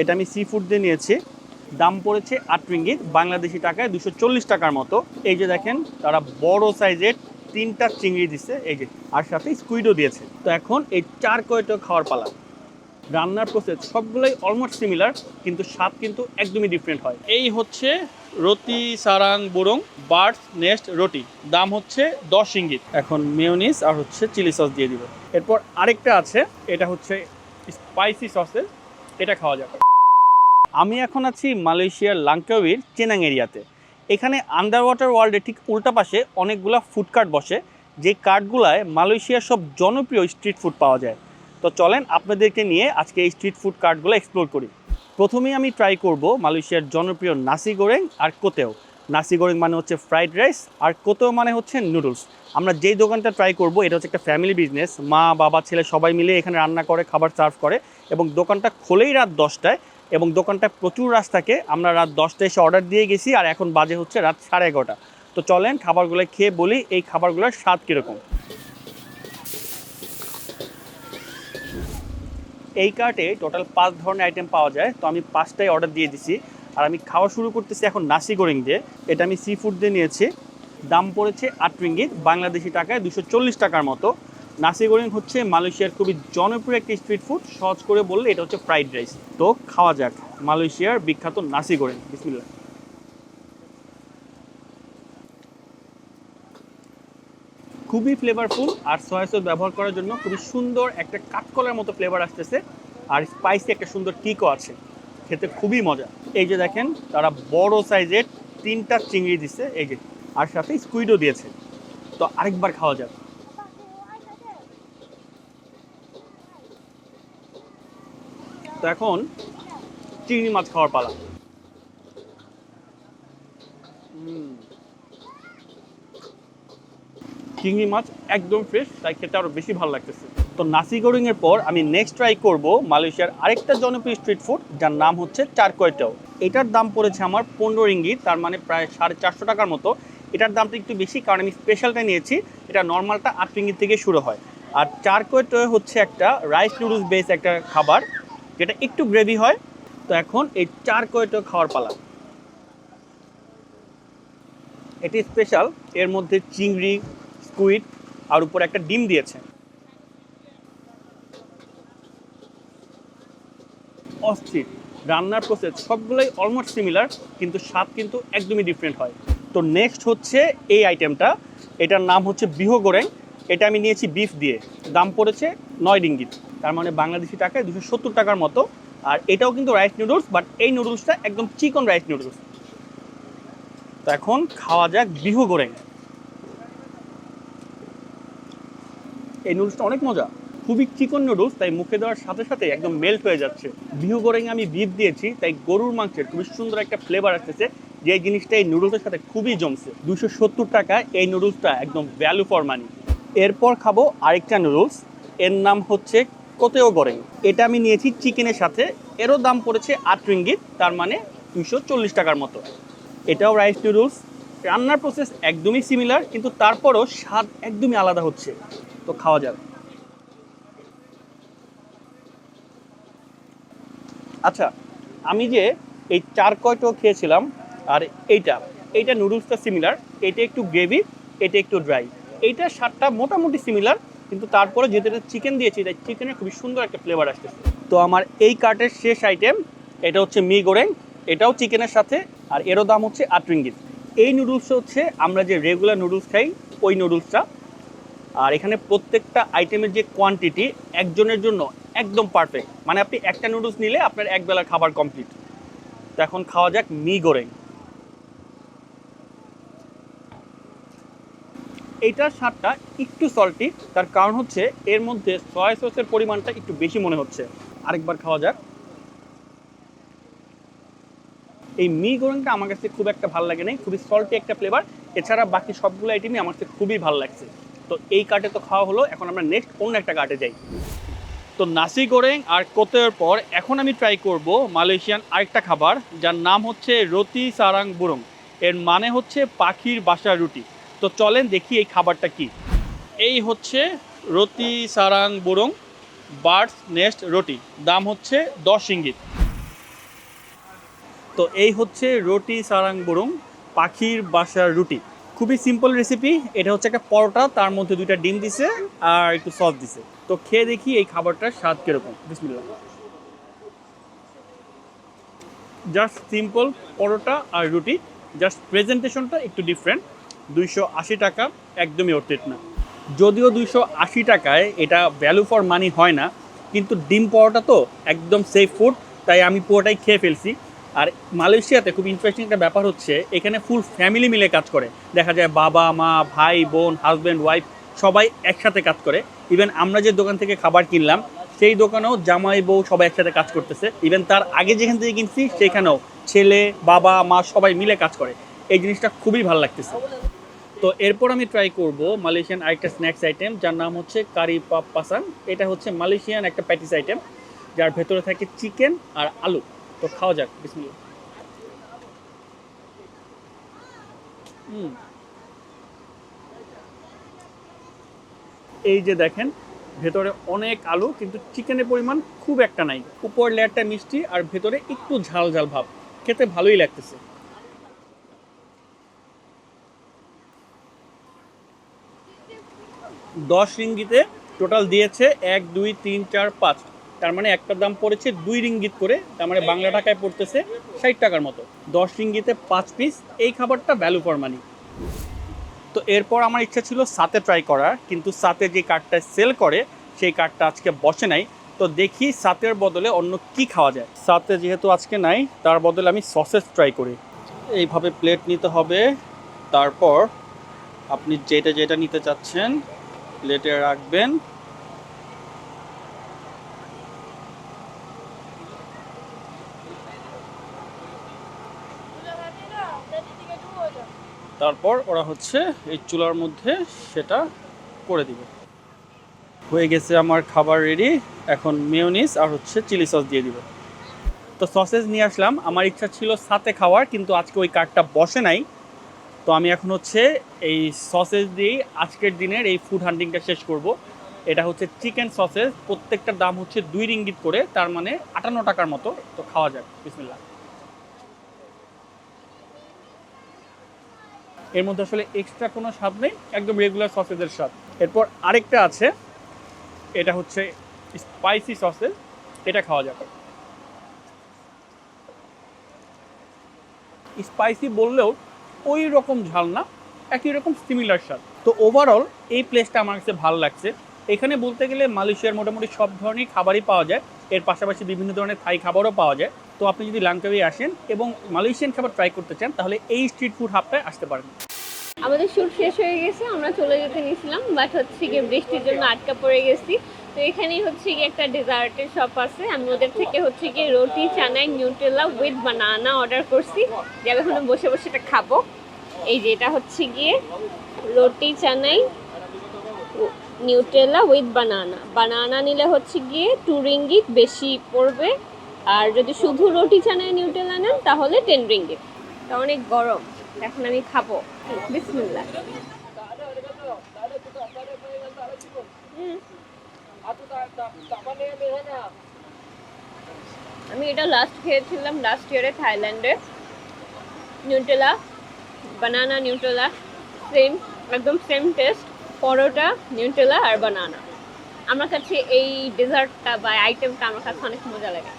এটা আমি sea food দিয়ে নিয়েছি। দাম পড়েছে আট রিঙ্গিত বাংলাদেশি টাকায় দুশো চল্লিশ টাকার মতো। এই যে দেখেন, তারা বড় সাইজের তিনটা চিংড়ি দিচ্ছে এই যে, আর সাথে স্কুইডও দিয়েছে। তো এখন এই চার কয়টা খাওয়ার পালা। রান্নার প্রসেস সবগুলোই অলমোস্ট সিমিলার কিন্তু স্বাদ কিন্তু একদমই ডিফারেন্ট হয়। এই হচ্ছে রতি সারাং বোরং বার্ডস নেস্ট রুটি। দাম হচ্ছে দশ ইঙ্গিত এখন মেয়োনিজ আর হচ্ছে চিলি সস দিয়ে দিব। এরপর আরেকটা আছে, এটা হচ্ছে স্পাইসি সসের এটা খাওয়া যাবে। আমি এখন আছি মালয়েশিয়ার লাংকাউইর চেনাং এরিয়াতে। এখানে আন্ডার ওয়াটার ওয়ার্ল্ডের ঠিক উল্টা পাশে অনেকগুলো ফুড কার্ট বসে, যে কার্টগুলায় মালয়েশিয়ার সব জনপ্রিয় স্ট্রিট ফুড পাওয়া যায়। তো চলেন আপনাদেরকে নিয়ে আজকে এই স্ট্রিট ফুড কার্টগুলো এক্সপ্লোর করি। প্রথমেই আমি ট্রাই করব মালয়েশিয়ার জনপ্রিয় নাসি গোরেং আর কোতেও। নাসি গোরেং মানে হচ্ছে ফ্রাইড রাইস আর কোতেও মানে হচ্ছে নুডলস আমরা যেই দোকানটা ট্রাই করব, এটা হচ্ছে একটা ফ্যামিলি বিজনেস মা, বাবা, ছেলে সবাই মিলে এখানে রান্না করে, খাবার সার্ভ করে এবং দোকানটা খোলেই রাত দশটায় এবং দোকানটায় প্রচুর রাশ থাকে। আমরা রাত দশটায় এসে অর্ডার দিয়ে গেছি আর এখন বাজে হচ্ছে রাত সাড়ে এগারোটা। তো চলেন খাবারগুলো খেয়ে বলি এই খাবারগুলোর স্বাদ কীরকম। এই কার্টে টোটাল পাঁচ ধরনের আইটেম পাওয়া যায়। তো আমি পাঁচটাই অর্ডার দিয়ে দিছি। আর আমি খাওয়া শুরু করতেছি এখন নাসি গোরিং দিয়ে। এটা আমি সি ফুড দিয়ে নিয়েছি। দাম পড়েছে আট রিঙ্গিত, বাংলাদেশি টাকায় দুশো চল্লিশ টাকার মতো। নাসি গোরিং হচ্ছে মালয়েশিয়ার খুবই জনপ্রিয় একটি স্ট্রিট ফুড সহজ করে বললে এটা হচ্ছে ফ্রাইড রাইস তো খাওয়া যাক, মালয়েশিয়ার বিখ্যাত নাসি গোরিং। বিসমিল্লা খুবই ফ্লেভারফুল আর সয়া সস ব্যবহার করার জন্য খুবই সুন্দর একটা কাঠকলার মতো ফ্লেভার আসতেছে। আর স্পাইসি একটা সুন্দর কিকও আছে। খেতে খুবই মজা। এই যে দেখেন, তারা বড় সাইজের তিনটা চিংড়ি দিচ্ছে এই যে, আর সাথে স্কুইডও দিয়েছে। তো আরেকবার খাওয়া যাক। তো এখন চিংড়ি মাছ খাওয়ার পালা। চিংড়ি মাছ একদম ফ্রেশ তাই খেতে আরও বেশি ভালো লাগতেছে। তো নাসি গোরিংয়ের পর আমি নেক্সট ট্রাই করব মালয়েশিয়ার আরেকটা জনপ্রিয় স্ট্রিট ফুড যার নাম হচ্ছে চারকয়টাও। এটার দাম পড়েছে আমার পনেরো রিঙ্গিত, তার মানে প্রায় সাড়ে চারশো টাকার মতো। এটার দামটা একটু বেশি, কারণ আমি স্পেশালটা নিয়েছি, এটা নর্মালটা আট রিঙ্গিত থেকে শুরু হয়। আর চারকয়টো হচ্ছে একটা রাইস নুডলস বেস একটা খাবার, যেটা একটু গ্রেভি হয়। তো এখন এই চারকয়টো খাওয়ার পালা। এটি স্পেশাল এর মধ্যে চিংড়ি স্কুইড আর উপরে একটা ডিম দিয়েছে। অস্থির। রান্নার প্রসেস সবগুলোই অলমোস্ট সিমিলার কিন্তু স্বাদ কিন্তু একদমই ডিফারেন্ট হয়। তো নেক্সট হচ্ছে এই আইটেমটা এটার নাম হচ্ছে বিহ গোরেং এটা আমি নিয়েছি বিফ দিয়ে। দাম পড়েছে নয় ডিঙ্গিত তার মানে বাংলাদেশি টাকায় দুশো সত্তর টাকার মতো। আর এটাও কিন্তু রাইস নুডলস বাট এই নুডলসটা একদম চিকন রাইস নুডলস তো এখন খাওয়া যাক বিহু গোরেং এই নুডলসটা অনেক মজা। খুবই চিকন নুডলস তাই মুখে দেওয়ার সাথে সাথে একদম মেল্ট হয়ে যাচ্ছে। বিহু গোরেং আমি বিফ দিয়েছি, তাই গরুর মাংসের খুবই সুন্দর একটা ফ্লেভার আসতেছে, যে জিনিসটা এই নুডলসের সাথে খুবই জমছে। দুশো সত্তর টাকা এই নুডলসটা একদম ভ্যালু ফর মানি এরপর খাব আরেকটা নুডলস এর নাম হচ্ছে কোতেও গোরেং এটা আমি নিয়েছি চিকেনের সাথে, এরও দাম পড়েছে আট রিঙ্গিত, তার মানে দুশো চল্লিশ টাকার মতো। এটাও রাইস নুডলস রান্নার প্রসেস একদমই সিমিলার কিন্তু তারপরও স্বাদ একদমই আলাদা হচ্ছে। তো খাওয়া যাবে আচ্ছা আমি যে এই চার কয়টো খেয়েছিলাম, আর এইটা এইটা নুডলসটা সিমিলার এটা একটু গ্রেভি এটা একটু ড্রাই এইটার স্বাদটা মোটামুটি সিমিলার কিন্তু তারপরে যেটা চিকেন দিয়েছি, তাই চিকেনের খুবই সুন্দর একটা ফ্লেভার আসতেছে। তো আমার এই কার্টের শেষ আইটেম এটা হচ্ছে মি গোরেং এটাও চিকেনের সাথে, আর এরও দাম হচ্ছে আট রিঙ্গিত। এই নুডলস হচ্ছে, আমরা যে রেগুলার নুডলস খাই, ওই নুডলসটা। আর এখানে প্রত্যেকটা আইটেমের যে কোয়ান্টিটি একজনের জন্য একদম পারফেক্ট মানে আপনি একটা নুডলস নিলে আপনার এক বেলার খাবার কমপ্লিট তো এখন খাওয়া যাক মি গোরেং। এইটার স্বাদটা একটু সল্টি তার কারণ হচ্ছে এর মধ্যে সয়া সসের পরিমাণটা একটু বেশি মনে হচ্ছে। আরেকবার খাওয়া যাক। এই মি গোরেংটা আমার কাছে খুব একটা ভালো লাগে নাই, খুবই সল্টি একটা ফ্লেভার এছাড়া বাকি সবগুলো আইটেমই আমার কাছে খুবই ভালো লাগছে। তো এই কার্টে তো খাওয়া হলো, এখন আমরা নেক্সট অন্য একটা কার্টে যাই। তো নাসি গোরেং আর কোতের পর এখন আমি ট্রাই করব মালয়েশিয়ান আরেকটা খাবার, যার নাম হচ্ছে রতি সারাং বুরং। এর মানে হচ্ছে পাখির বাসার রুটি। তো চলেন দেখি এই খাবারটা কি। এই হচ্ছে রতি সারাং বুরং বার্ডস নেস্ট রুটি। দাম হচ্ছে দশ ইঙ্গিত। তো এই হচ্ছে রুটি সারাং বরং পাখির বাসার রুটি। খুবই সিম্পল রেসিপি এটা হচ্ছে একটা পরোটা, তার মধ্যে দুইটা ডিম দিছে আর একটু সস দিছে। তো খেয়ে দেখি এই খাবারটার স্বাদ কীরকম। বিসমিল্লাহ। জাস্ট সিম্পল পরোটা আর রুটি। জাস্ট প্রেজেন্টেশনটা একটু ডিফারেন্ট দুইশো আশি টাকা, একদমই অর্থিত না। যদিও দুইশো আশি টাকায় এটা ভ্যালু ফর মানি হয় না, কিন্তু ডিম পরোটা তো একদম সেফ ফুড তাই আমি পুরোটাই খেয়ে ফেলছি। আর মালয়েশিয়াতে খুব ইন্টারেস্টিং একটা ব্যাপার হচ্ছে, এখানে ফুল ফ্যামিলি মিলে কাজ করে। দেখা যায় বাবা, মা, ভাই, বোন হাজব্যান্ড ওয়াইফ সবাই একসাথে কাজ করে। ইভেন আমরা যে দোকান থেকে খাবার কিনলাম, সেই দোকানেও জামাই, বউ সবাই একসাথে কাজ করতেছে। ইভেন তার আগে যেখান থেকে কিনছি, সেখানেও ছেলে, বাবা, মা সবাই মিলে কাজ করে। এই জিনিসটা খুবই ভালো লাগতেছে। তো এরপর আমি ট্রাই করব মালয়েশিয়ান আরেকটা স্ন্যাক্স আইটেম যার নাম হচ্ছে কারি পাপ পাসান এটা হচ্ছে মালয়েশিয়ান একটা প্যাটিস আইটেম যার ভেতরে থাকে চিকেন আর আলু। তো খাওয়া যাক, বিসমিল্লাহ। হুম। এই যে দেখেন, ভেতরে অনেক আলু, কিন্তু চিকেনের পরিমাণ খুব একটা নাই। উপর লেয়ারটা মিষ্টি আর ভেতরে একটু ঝাল ঝাল ভাব। খেতে ভালোই লাগতেছে। দশ রিঙ্গিতে টোটাল দিয়েছে এক, দুই, তিন, চার, পাঁচ। তার মানে একটার দাম পড়েছে দুই রিঙ্গিত করে, তার মানে বাংলা টাকায় পড়তেছে ষাট টাকার মতো। দশ রিঙ্গিতে পাঁচ পিস এই খাবারটা ভ্যালু ফর মানি তো এরপর আমার ইচ্ছা ছিল সাথে ট্রাই করার, কিন্তু সাথে যে কার্ডটা সেল করে, সেই কার্ডটা আজকে বসে নাই। তো দেখি সাতের বদলে অন্য কি খাওয়া যায়। সাথে যেহেতু আজকে নাই, তার বদলে আমি সসেস ট্রাই করি। এইভাবে প্লেট নিতে হবে। তারপর আপনি যেটা যেটা নিতে চাচ্ছেন প্লেটে রাখবেন। তারপর ওরা হচ্ছে এই চুলার মধ্যে সেটা করে দিবে। হয়ে গেছে আমার খাবার রেডি এখন মেয়োনিজ আর হচ্ছে চিলি সস দিয়ে দিবে। তো সসেজ নিয়ে আসলাম। আমার ইচ্ছা ছিল সাথে খাওয়ার, কিন্তু আজকে ওই কার্ডটা বসে নাই। তো আমি এখন হচ্ছে এই সসেজ দিয়েই আজকের দিনের এই ফুড হান্টিংটা শেষ করব। এটা হচ্ছে চিকেন সসেজ প্রত্যেকটার দাম হচ্ছে দুই রিঙ্গিত করে, তার মানে আটান্ন টাকার মতো। তো খাওয়া যাক, বিসমিল্লাহ। এর মধ্যে আসলে এক্সট্রা কোনো স্বাদ নেই, একদম রেগুলার সসেজের স্বাদ। এরপর আরেকটা আছে, এটা হচ্ছে স্পাইসি সসেজ এটা খাওয়া যাবে। স্পাইসি বললেও ওই রকম ঝাল না, একই রকম সিমিলার স্বাদ। তো ওভারঅল এই প্লেসটা আমার কাছে ভালো লাগছে। এখানে বলতে গেলে মালয়েশিয়ার মোটামুটি সব ধরনের খাবারই পাওয়া যায়। এর পাশাপাশি বিভিন্ন ধরনের থাই খাবারও পাওয়া যায়। তো আপনি যদি লাঙ্কাবি আসেন এবং মালয়েশিয়ান খাবার ট্রাই করতে চান, তাহলে এই স্ট্রিট ফুড হাবটায় আসতে পারেন। আমাদের শুট শেষ হয়ে গেছে, আমরা চলে যেতে নিয়েছিলাম বাট হচ্ছে গিয়ে বৃষ্টির জন্য আটকা পড়ে গেছি। তো এখানেই হচ্ছে গিয়ে একটা ডেজার্টের শপ আছে। আমি ওদের থেকে হচ্ছে গিয়ে roti, canai Nutella with banana order করছি। যে আমি এখন বসে বসে এটা খাব। এই যে এটা হচ্ছে গিয়ে roti, canai Nutella with banana banana নিলে হচ্ছে গিয়ে টু রিঙ্গিত বেশি পড়বে। আর যদি শুধু রুটি চানাই নিউটেলা নেন, তাহলে টেন রিঙ্গিত তা অনেক গরম, এখন আমি খাব। বিসমিল্লাহ। আমি এটা লাস্ট খেয়েছিলাম লাস্ট ইয়ারে থাইল্যান্ডে। নিউটেলা বানানা নিউটেলা সেম একদম সেম টেস্ট পরোটা নিউটেলা আর বানানা আমার কাছে এই ডেজার্টটা বা আইটেমটা আমার কাছে অনেক মজা লাগে।